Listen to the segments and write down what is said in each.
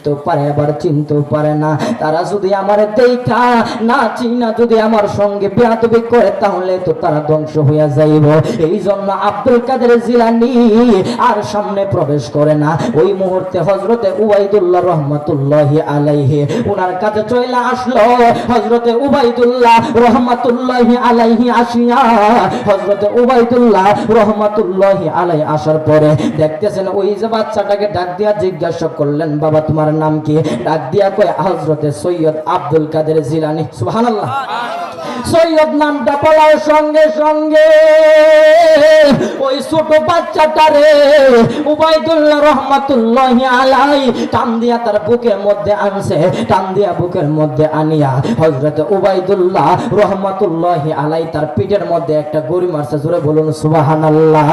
চিনতেও পারে, আবার চিনতেও পারে না। তারা যদি আমার দেখা না চিনা, যদি আমার সঙ্গে বেয়াদবি করে, তাহলে তো তারা ধ্বংস হইয়া যাইব। এই জন্য আব্দুল কাদের জিলানি আর সামনে প্রবেশ করে না। ওই মুহূর্তে হজরতে উবাইদুল্লাহ রহমাতুল্লাহি আলাইহি ওনার কাছে চলে আসলো। হজরতে উবাইদুল্লাহ রহমাতুল্লাহি আলাইহি আসিয়া হজরতে উবাইদুল্লাহ রহমাতুল্লাহি আলাই আসার পরে দেখতেছেন ওই যে বাচ্চাটাকে ডাক দিয়া জিজ্ঞাসা করলেন, বাবা, তোমার নাম কি? ডাক দিয়া কয় হজরতে সৈয়দ আব্দুল কাদের জিলানি। সুবহানাল্লাহ। সৈয়দ নামটা বলার সঙ্গে সঙ্গে। ওই ছোট বাচ্চাটারে উবাইদুল্লাহ রহমাতুল্লাহ আলাই টান দিয়া তার বুকের মধ্যে আনছে, টান দিয়া বুকের মধ্যে আনিয়া হজরত উবাইদুল্লাহ রহমাতুল্লাহ আলাই তার পিঠের মধ্যে একটা গড়ি মারছে, জোরে বলুন সুবাহানাল্লাহ।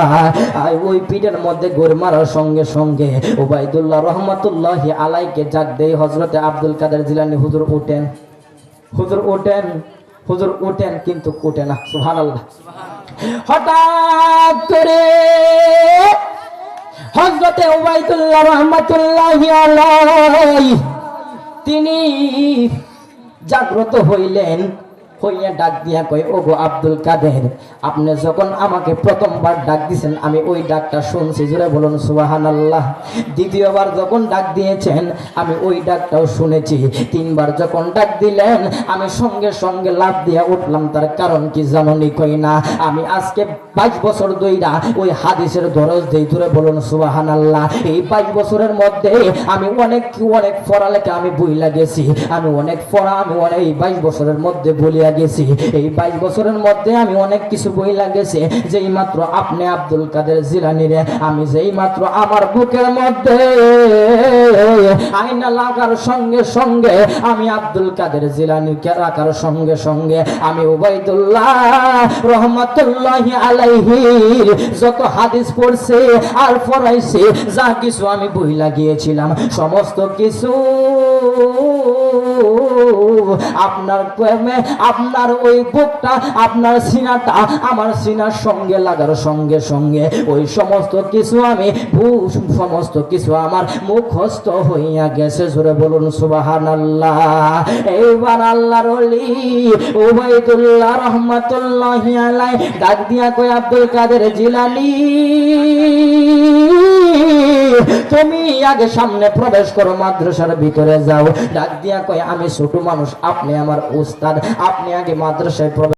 আর ওই পিঠের মধ্যে গড়ি মারার সঙ্গে সঙ্গে উবাইদুল্লাহ রহমাতুল্লাহ আলাইকে জাগ দেই হজরতে আব্দুল কাদের জিলানি হুজুর উঠেন। হুজুর ওঠেন হুজুর উঠেন কিন্তু কুটে না সুহান হঠাৎ করে রহমতুল্লাহ তিনি জাগ্রত হইলেন। হইয়া ডাক দিয়া কই ওগো আব্দুল কাদের, আপনি যখন আমাকে প্রথমবার ডাক দিছেন, আমি ওই ডাকটা শুনছি জুড়ে বলুন, সুবহানাল্লাহ। দ্বিতীয়বার যখন ডাক দিয়েছেন, আমি ওই ডাকটাও শুনেছি। তিনবার যখন ডাক দিলেন, আমি সঙ্গে সঙ্গে লাভ দিয়া উঠলাম, তার কারণ কি জাননি কই না? আমি আজকে বাইশ বছর দইরা ওই হাদিসের দরজ দেই দূরে বলুন, সুবহানাল্লাহ। এই বাইশ বছরের মধ্যে আমি অনেক অনেক পড়ালেখা আমি বইলা গেছি। আমি অনেক পড়া আমি অনেক, এই বাইশ বছরের মধ্যে বলিয়া গেছি এই বাইশ বছরের মধ্যে আমি অনেক কিছু বইলা গেছি যেই মাত্র আপনি আব্দুল কাদের জিলানিরে আমি যেই মাত্র আমার বুকের মধ্যে আইনা লাগার সঙ্গে সঙ্গে আমি আব্দুল কাদের জিলানিকে রাখার সঙ্গে সঙ্গে আমি রহমাতুল্লাহি যত হাদিস পড়ছে, আর পড়াইছে, যা কিছু আমি বই লাগিয়েছিলাম, সমস্ত কিছু আপনার প্রেমে, আপনার ওই বুকটা, আপনার সিনাটা, আমার সিনার সঙ্গে, লাগার সঙ্গে সঙ্গে, ওই সমস্ত কিছু আমি সমস্ত কিছু আমার মুখস্থ হইয়া গেছে। জোরে বলুন সুবাহান আল্লাহ এইবার আল্লাহর অলি উবাইদুল্লাহ রহমাতুল্লাহ ডাক দিয়া কই আব্দুল কাদের জিলানি। তুমি আগে সামনে প্রবেশ করো, মাদ্রাসার ভিতরে যাও। ডাক দিয়া কয়, আমি ছোট মানুষ, আপনি আমার উস্তাদ আপনি আগে মাদ্রাসায় প্রবেশ